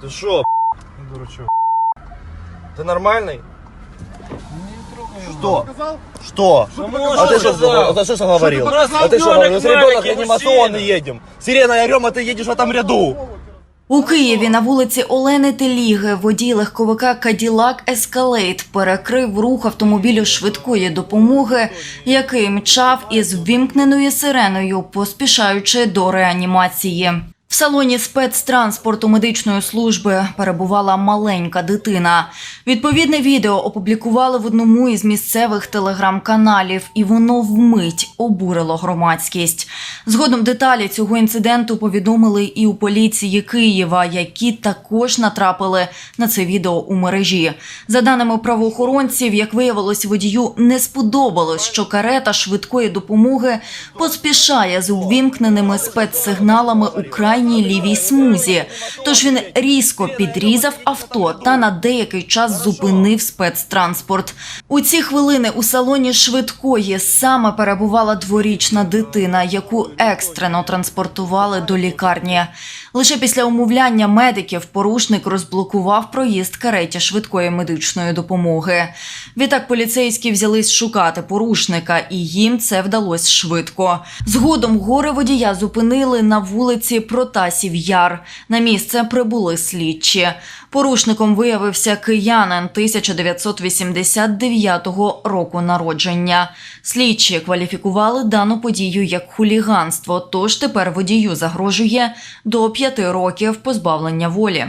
Ты шо, Дурачок. ты нормальный? Что? Сказал? Что? А ты что, сказал? а ты что говорил? Что ты А ты что ребенок говорил? С ребенок маленький, реанимационный мужчина. едем. Сирена орем, а ты едешь в этом ряду. У Києві на вулиці Олени Теліги водій легковика Каділак Ескалейт перекрив рух автомобілю швидкої допомоги, який мчав із ввімкненою сиреною, поспішаючи до реанімації. В салоні спецтранспорту медичної служби перебувала маленька дитина. Відповідне відео опублікували в одному із місцевих телеграм-каналів, і воно вмить обурило громадськість. Згодом деталі цього інциденту повідомили і у поліції Києва, які також натрапили на це відео у мережі. За даними правоохоронців, як виявилось, водію не сподобалось, що карета швидкої допомоги поспішає з увімкненими спецсигналами у крайній лівій смузі. Тож він різко підрізав авто та на деякий час зупинив спецтранспорт. У ці хвилини у салоні швидкої саме перебувала дворічна дитина, яку екстрено транспортували до лікарні. Лише після умовляння медиків порушник розблокував проїзд кареті швидкої медичної допомоги. Відтак поліцейські взялись шукати порушника, і їм це вдалося швидко. Згодом горе водія зупинили на вулиці Протасів Яр. На місце прибули слідчі. Порушником виявився киянин 1989 року народження. Слідчі кваліфікували дану подію як хуліганство, тож тепер водію загрожує до п'яти років позбавлення волі.